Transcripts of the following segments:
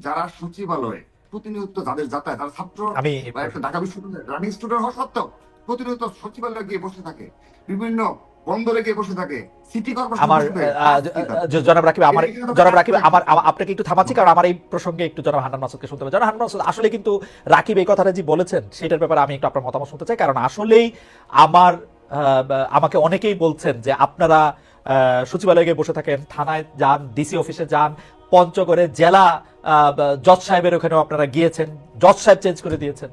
যারা সচিবালয়ে প্রতিনিয়ত যাদের যাতায়াত তারা ছাত্র আমি বা একটা ঢাকা বিশ্ববিদ্যালয়ের রানিং স্টুডেন্ট হওয়া সত্ত্বেও প্রতিনিয়ত সচিবালয়ে গিয়ে বসে থাকে বিভিন্ন বন্দরে গিয়ে বসে থাকে সিটি কর্পোরেশন আমার বসে থাকে। আহ, জ- জনাব রাকিব আমার জনাব রাকিব আমার আমার- আপনাকে একটু থামাচ্ছি কারণ আমার এই প্রসঙ্গে একটু জনাব হান্নান মাসুদকে শুনতে হবে জনাব হান্নান মাসুদ আসলে কিন্তু রাকিব এই কথাটা যে বলেছেন সেটার ব্যাপারে আমি একটু আপনার মতামত শুনতে চাই কারণ আসলেই আমার আমাকে অনেকেই বলছেন যে আপনারা সচিবালয়ে গিয়ে বসে থাকেন থানায় যান ডিসি অফিসে যান পঞ্চগড়ে জেলা জজ সাহেবের ওখানেও আপনারা গিয়েছেন। জজ সাহেব চেঞ্জ করে দিয়েছেন।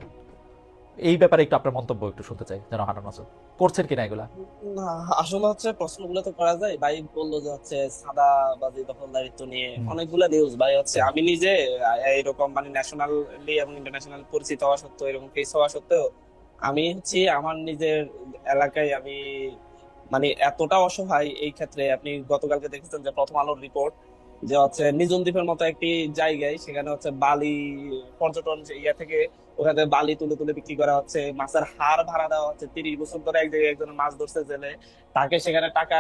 এই ব্যাপারে একটু আপনার মন্তব্য একটু শুনতে চাই যেন হান্নান মাসুদ করছেন কিনা এগুলা? আসলে হচ্ছে প্রশ্নগুলো তো করা যায়। ভাই বলল যে হচ্ছে সাদাবাজি দখলদারিত্ব নিয়ে। অনেকগুলো নিউজ ভাই হচ্ছে আমি নিজে এরকম মানে ন্যাশনালি এবং ইন্টারন্যাশনাল পরিচিত হওয়া সত্ত্বেও এরকম কেস হওয়া সত্ত্বেও আমি হচ্ছে আমার নিজের এলাকায় আমি মানে এতটা অসহায় এই ক্ষেত্রে আপনি গতকালকে দেখেছেন যে প্রথম আলোর রিপোর্ট যে হচ্ছে নিজন দ্বীপের মতো একটি জায়গায়, সেখানে হচ্ছে বালি পর্যটন ইয়া থেকে ওখানে বালি তুলে তুলে বিক্রি করা হচ্ছে। মাছের হার ভাড়া দেওয়া হচ্ছে। তিরিশ বছর ধরে এক জায়গায় একজন মাছ ধরছে জেলে। তাকে সেখানে টাকা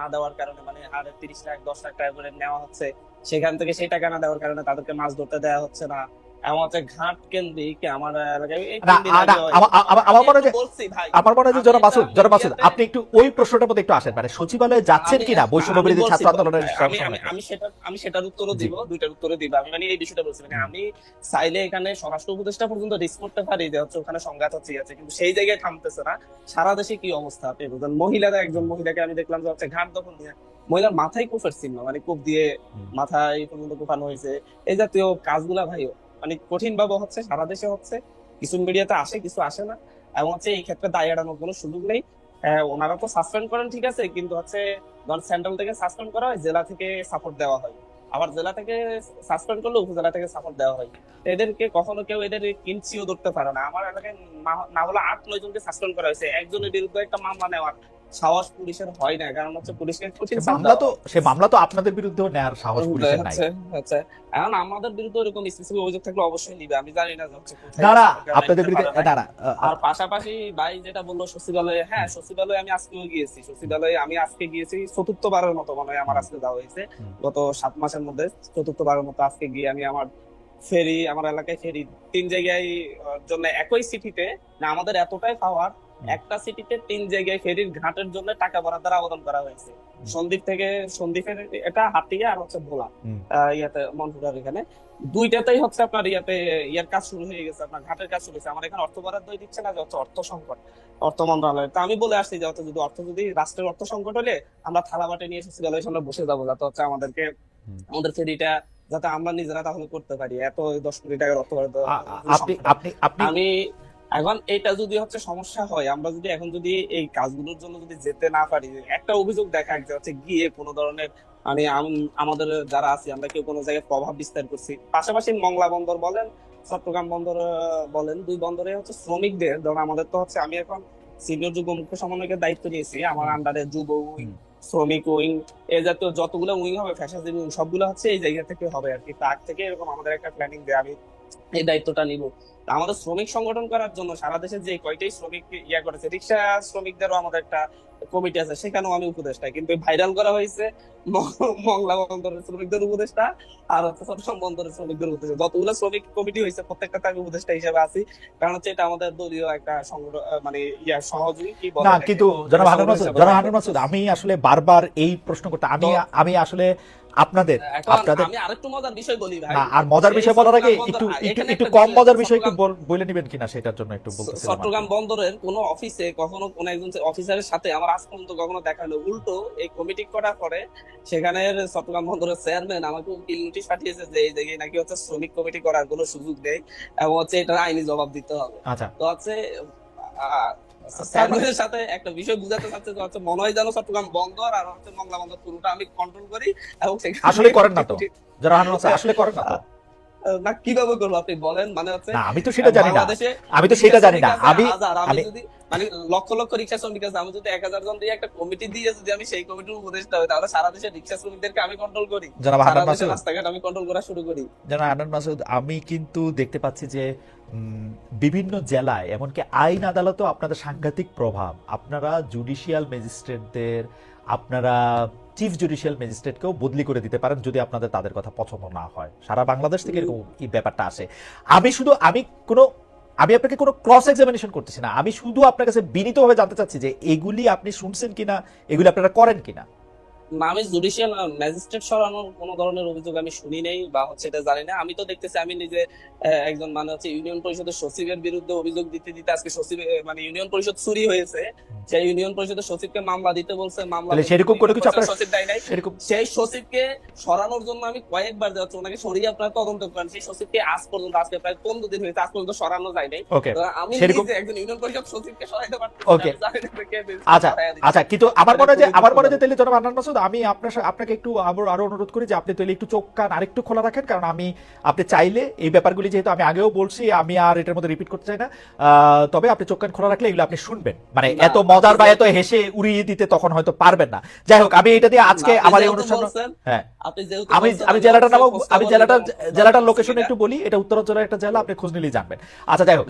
না দেওয়ার কারণে মানে হার তিরিশ লাখ, দশ লাখ টাকা করে নেওয়া হচ্ছে। সেখান থেকে সেই টাকা না দেওয়ার কারণে তাদেরকে মাছ ধরতে দেওয়া হচ্ছে না। এমন ঘাট কেন্দ্রিক আমার এলাকায় এই না, তিন দিন না, আগে হয়। আমার- আমার- আমার মনে হয় যে- আমি বলছি ভাই। আমার মনে হয় যে জনাব মাসুদ জনাব মাসুদ আপনি একটু ওই প্রশ্নটার মধ্যে একটু আসেন মানে সচিবালয়ে যাচ্ছেন কিনা বৈষম্য বিরোধী ছাত্র আন্দোলনের আমি সময়? আমি আমি সেটা আমি সেটার উত্তরও দিব দুইটার উত্তরও দিব আমি মানে এই বিষয়টা বলছি মানে আমি চাইলে এখানে স্বরাষ্ট্র উপদেষ্টা পর্যন্ত রিস্ক করতে পারি যে হচ্ছে ওখানে সংঘাত হচ্ছে আছে কিন্তু সেই জায়গায় থামতেছে না। সারা দেশে কি অবস্থা আপনি বুঝলেন মহিলারা একজন মহিলাকে আমি দেখলাম যে হচ্ছে ঘাট দখল নিয়ে মহিলার মাথায় কুফের চিহ্ন মানে কূপ দিয়ে মাথায় পর্যন্ত কুপানো হয়েছে। এই জাতীয় কাজগুলা ভাই মানে কঠিন ভাবে হচ্ছে সারা দেশে হচ্ছে কিছু মিডিয়াতে আসে কিছু আসে না। এবং হচ্ছে এই ক্ষেত্রে দায় এড়ানোর কোনো সুযোগ নেই। হ্যাঁ, ওনারা তো সাসপেন্ড করেন ঠিক আছে কিন্তু হচ্ছে ধর সেন্ট্রাল থেকে সাসপেন্ড করা হয় জেলা থেকে সাপোর্ট দেওয়া হয়। আবার জেলা থেকে সাসপেন্ড করলে উপজেলা থেকে সাপোর্ট দেওয়া হয়। এদেরকে কখনো কেউ এদের কিনছিও ধরতে পারে না। আমার এলাকায় না হলে আট নয় জনকে সাসপেন্ড করা হয়েছে। একজনের বিরুদ্ধে একটা মামলা নেওয়ার সাহস পুলিশের হয় না কারণ হচ্ছে পুলিশকে কঠিন মামলা তো সে মামলা তো আপনাদের বিরুদ্ধেও নেয়ার সাহস পুলিশের নাই। হচ্ছে এখন আমাদের বিরুদ্ধে এরকম স্পেসিফিক অভিযোগ থাকলে অবশ্যই নিবে আমি জানি না সরকার আপনাদের বিরুদ্ধে আহ, আর পাশাপাশি ভাই যেটা বলল সচিবালয়ে হ্যাঁ সচিবালয়ে আমি আজকেও গিয়েছি সচিবালয়ে আমি আজকে গিয়েছি চতুর্থবারের মতো মনে হয় আমার আজকে যাওয়া হয়েছে। গত সাত মাসের মধ্যে চতুর্থবারের মতো আজকে গিয়ে আমি আমার ফেরি আমার এলাকায় ফেরি তিন জায়গায় জন্য একই সিটিতে না আমাদের এতটাই পাওয়ার একটা সিটিতে তিন জায়গায় ফেরির ঘাটের জন্য টাকা বরাদ্দের আবেদন করা হয়েছে। সন্দ্বীপ থেকে সন্দ্বীপের এটা হাতিয়া আর হচ্ছে ভোলা ইয়াতে মন্টুরার এখানে। দুইটাতেই হচ্ছে আপনার ইয়াতে ইয়ার কাজ শুরু হয়ে গেছে আপনার ঘাটের কাজ শুরু হয়েছে। আমার এখানে অর্থ বরাদ্দ দিচ্ছে না যে হচ্ছে অর্থ সংকট অর্থ মন্ত্রণালয়। তা আমি বলে আসছি যে হচ্ছে যদি অর্থ যদি রাষ্ট্রের অর্থ সংকট হলে আমরা থালা বাটে নিয়ে এসেছি গেলে সামনে বসে যাব যাতে হচ্ছে আমাদেরকে আমাদের ফেরিটা যাতে আমরা নিজেরা তাহলে করতে পারি। এত দশ কোটি টাকার অর্থ বরাদ্দ আপনি আপনি আপনি আমি এখন এটা যদি হচ্ছে সমস্যা হয় আমরা যদি এখন যদি এই কাজগুলোর জন্য যদি যেতে না পারি একটা অভিযোগ দেখা যে হচ্ছে গিয়ে কোনো ধরনের মানে আমাদের যারা আছি আমরা কেউ কোনো জায়গায় প্রভাব বিস্তার করছি। পাশাপাশি মংলা বন্দর বলেন চট্টগ্রাম বন্দর বলেন দুই বন্দরে হচ্ছে শ্রমিকদের ধরুন আমাদের তো হচ্ছে আমি এখন সিনিয়র যুব মুখ্য সমন্বয়কের দায়িত্ব নিয়েছি আমার আন্ডারে যুব উইং শ্রমিক উইং এ জাতীয় যতগুলো উইং হবে ফ্যাশন উইং সবগুলো হচ্ছে এই জায়গা থেকে হবে আর কি। তার থেকে এরকম আমাদের একটা প্ল্যানিং দেয়। আমি এই দায়িত্বটা নিব। আমাদের শ্রমিক সংগঠন করার জন্য সারা দেশে যে কয়টাই শ্রমিক ইয়া করেছে রিক্সা শ্রমিকদেরও আমাদের একটা কমিটি আছে সেখানেও আমি উপদেষ্টা কিন্তু ভাইরাল করা হয়েছে মংলা বন্দরের শ্রমিকদের উপদেষ্টা আর হচ্ছে চট্টগ্রাম বন্দরের শ্রমিকদের উপদেষ্টা যতগুলো শ্রমিক কমিটি হয়েছে প্রত্যেকটাতে আমি উপদেষ্টা হিসেবে আছি। কারণ হচ্ছে এটা আমাদের দলীয় একটা সংগঠন মানে ইয়া সহযোগী কি না কিন্তু জনাব হান্নান মাসুদ জনাব রাখব। মাসুদ আমি আসলে বারবার এই প্রশ্ন করতে আমি আমি আসলে আপনাদের আপনাদের আমি আরেকটু মজার বিষয় বলি ভাই। না আর মজার বিষয় বলার আগে একটু একটু একটু কম মজার বিষয় একটু বলে নেবেন কিনা সেটার জন্য একটু বলতেছিলাম চট্টগ্রাম বন্দরের কোন অফিসে কখনো কোন একজন অফিসারের সাথে আমার আজ পর্যন্ত কখনো দেখা হলো উল্টো এই কমিটি করার পরে সেখানে চট্টগ্রাম বন্দরের চেয়ারম্যান আমাকে উকিল নোটিশ পাঠিয়েছে যে এই জায়গায় নাকি হচ্ছে শ্রমিক কমিটি করার কোনো সুযোগ নেই এবং হচ্ছে এটা আইনি জবাব দিতে হবে। আচ্ছা। তো হচ্ছে চেয়ারম্যানের সাথে একটা বিষয় বুঝাতে চাচ্ছে যে হচ্ছে মনে হয় যেন চট্টগ্রাম বন্দর আর হচ্ছে মংলা বন্দর পুরোটা আমি কন্ট্রোল করি এবং আসলে করেন না তো। যারা আসলে করেন না তো না কীভাবে করব আপনি বলেন? মানে হচ্ছে আমি তো সেটা জানি না। আমি তো সেটা জানি না। আমি যদি মানে লক্ষ লক্ষ রিক্সা শ্রমিক আছে আমি যদি এক হাজার জন দিয়ে একটা কমিটি দিয়ে যদি আমি সেই কমিটির উপদেষ্টা হই তাহলে সারা দেশের রিক্সা শ্রমিকদেরকে আমি কন্ট্রোল করি। জনাব হান্নান মাসুদ। রাস্তাঘাট আমি কন্ট্রোল করা শুরু করি। জনাব হান্নান মাসুদ আমি কিন্তু দেখতে পাচ্ছি যে বিভিন্ন জেলায় এমনকি আইন আদালতেও আপনাদের সাংঘাতিক প্রভাব। আপনারা জুডিশিয়াল ম্যাজিস্ট্রেটদের আপনারা চিফ জুডিশিয়াল ম্যাজিস্ট্রেটকেও বদলি করে দিতে পারেন যদি আপনাদের তাদের কথা পছন্দ না হয়। সারা বাংলাদেশ থেকে এরকম এই ব্যাপারটা আসে আমি শুধু, আমি কোনো, আমি আপনাকে কোনো ক্রস এক্সামিনেশন করতেছি না। আমি শুধু আপনার কাছে বিনীতভাবে জানতে চাচ্ছি যে এগুলি আপনি শুনছেন কিনা, এগুলি আপনারা করেন কিনা। না আমি জুডিশিয়াল ম্যাজিস্ট্রেট সরানোর কোনো ধরনের অভিযোগ আমি শুনি নেই বা হচ্ছে এটা জানি না। আমি তো দেখতেছি আমি নিজে একজন মানে হচ্ছে ইউনিয়ন পরিষদের সচিবের বিরুদ্ধে অভিযোগ দিতে দিতে আজকে সচিব মানে ইউনিয়ন পরিষদ চুরি হয়েছে। সেই ইউনিয়ন পরিষদের সচিবকে মামলা দিতে বলছে মামলা সেরকম কোনো কিছু আপনার- সচিব দেয় নাই। সেই সচিবকে সরানোর জন্য আমি কয়েকবার যাচ্ছি ওনাকে সরিয়ে আপনারা তদন্ত করেন। সেই সচিবকে আজ পর্যন্ত আজকে প্রায় পনেরো দিন হয়েছে আজ পর্যন্ত সরানো যায় নাই। আমি নিজে একজন ইউনিয়ন পরিষদ সচিবকে সরাইতে দিয়েছে, আচ্ছা আচ্ছা কিন্তু আমার মনে যে আমার মনে যে তাহলে জনাব আন্নান মাসুদ আমি আপনার সা- আপনাকে একটু আবার আরও অনুরোধ করি যে আপনি তাহলে একটু চোখ কান আরেকটু খোলা রাখেন কারণ আমি আপনি চাইলে এই ব্যাপারগুলি যেহেতু আমি আগেও বলছি আমি আর এটার মধ্যে রিপিট করতে চাই না। তবে আপনি চোখ কান খোলা রাখলে এগুলো আপনি শুনবেন। মানে এত মজার বা এত হেসে উড়িয়ে দিতে তখন হয়তো পারবেন না। যাই হোক আমি এটা দিয়ে আজকে আমার এই অনুষ্ঠান হ্যাঁ। আমি আমি জেলাটার নাম আমি জেলাটার জেলাটার লোকেশন একটু বলি এটা উত্তরাঞ্চলের একটা জেলা আপনি খোঁজ নিলেই জানবেন। আচ্ছা যাই হোক।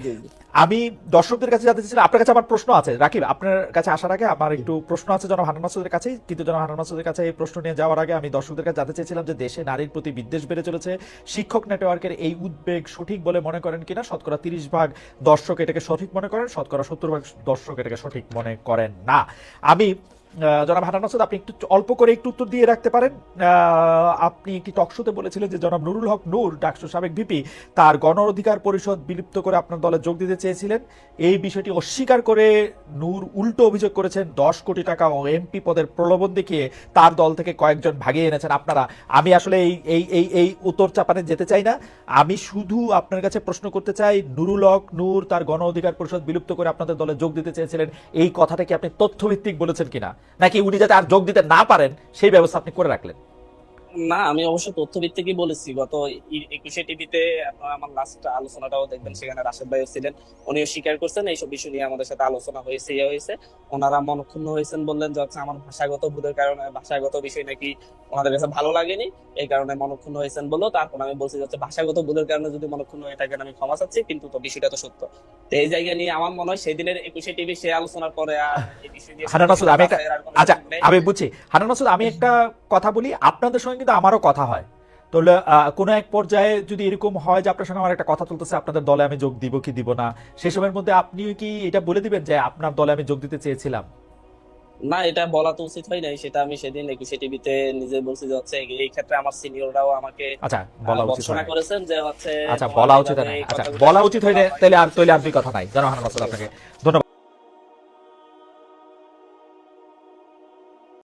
আমি দর্শকদের কাছে জানতে চাইছিলাম আপনার কাছে আমার প্রশ্ন আছে রাকিব আপনার কাছে আসার আগে আমার একটু প্রশ্ন আছে জনাব হানান মাসুদের কাছে কিন্তু জনাব হানান মাসুদের কাছে এই প্রশ্ন নিয়ে যাওয়ার আগে আমি দর্শকদের কাছে জানতে চেয়েছিলাম যে দেশে নারীর প্রতি বিদ্বেষ বেড়ে চলেছে। শিক্ষক নেটওয়ার্কের এই উদ্বেগ সঠিক বলে মনে করেন কিনা? শতকরা তিরিশ ভাগ দর্শক এটাকে সঠিক মনে করেন, শতকরা সত্তর ভাগ দর্শক এটাকে সঠিক মনে করেন না। আমি জনাব হানান মাসুদ আপনি একটু অল্প করে একটু উত্তর দিয়ে রাখতে পারেন। আপনি একটি টকশোতে বলেছিলেন যে জনাব নুরুল হক নূর, ডাকসু সাবেক ভিপি, তার গণ অধিকার পরিষদ বিলুপ্ত করে আপনার দলে যোগ দিতে চেয়েছিলেন। এই বিষয়টি অস্বীকার করে নূর উল্টো অভিযোগ করেছেন, দশ কোটি টাকা ও এমপি পদের প্রলোভন দেখিয়ে তার দল থেকে কয়েকজন ভাগিয়ে এনেছেন আপনারা। আমি আসলে এই এই এই এই উত্তর চাপানে যেতে চাই না। আমি শুধু আপনার কাছে প্রশ্ন করতে চাই, নুরুল হক নূর তার গণ অধিকার পরিষদ বিলুপ্ত করে আপনাদের দলে যোগ দিতে চেয়েছিলেন, এই কথাটা কি আপনি তথ্যভিত্তিক বলেছেন কিনা? নাকি উনি যাতে আর যোগ দিতে না পারেন সেই ব্যবস্থা আপনি করে রাখলেন। না আমি অবশ্য তথ্য ভিত্তিকই বলেছি। গত একুশে টিভিতে আমার লাস্ট আলোচনাটাও দেখবেন সেখানে রাশেদ ভাইও ছিলেন উনিও স্বীকার করছেন এইসব বিষয় নিয়ে আমাদের সাথে আলোচনা হয়েছে ইয়ে হয়েছে। ওনারা মনক্ষুণ্ণ হয়েছেন বললেন যে হচ্ছে আমার ভাষাগত ভুলের কারণে ভাষাগত বিষয় নাকি ওনাদের কাছে ভালো লাগেনি এই কারণে মনক্ষুণ্ণ হয়েছেন বলো তারপর আমি বলছি যে ভাষাগত ভুলের কারণে যদি মনক্ষুণ্ণ হয়ে থাকেন আমি ক্ষমা চাচ্ছি কিন্তু তো বিষয়টা তো সত্য। তো এই জায়গা নিয়ে আমার মনে হয় সেদিনের একুশে টিভি সে আলোচনার পরে আর এই বিষয় নিয়ে আমি আচ্ছা আমি বুঝছি। হানান মাসুদ আমি একটা কথা বলি। আপনাদের সঙ্গে কিন্তু আমারও কথা হয়। তাহলে কোনো এক পর্যায়ে যদি এরকম হয় যে আপনার সঙ্গে আমার একটা কথা চলতেছে আপনাদের দলে আমি যোগ দিব কি দিব না সেই সময়ের মধ্যে আপনিও কি এটা বলে দিবেন যে আপনার দলে আমি যোগ দিতে চেয়েছিলাম? না এটা বলা তো উচিত হয় নাই সেটা আমি সেদিন একুশে টিভিতে নিজে বলছি যে হচ্ছে এই ক্ষেত্রে আমার সিনিয়ররাও আমাকে আচ্ছা বলা উচিত হয়। করেছেন যে হচ্ছে আচ্ছা বলা উচিত হয় আচ্ছা বলা উচিত হয় না তাহলে আর তাহলে আর কথা নাই। জানো হানান মাসুদ আপনাকে ধন্যবাদ।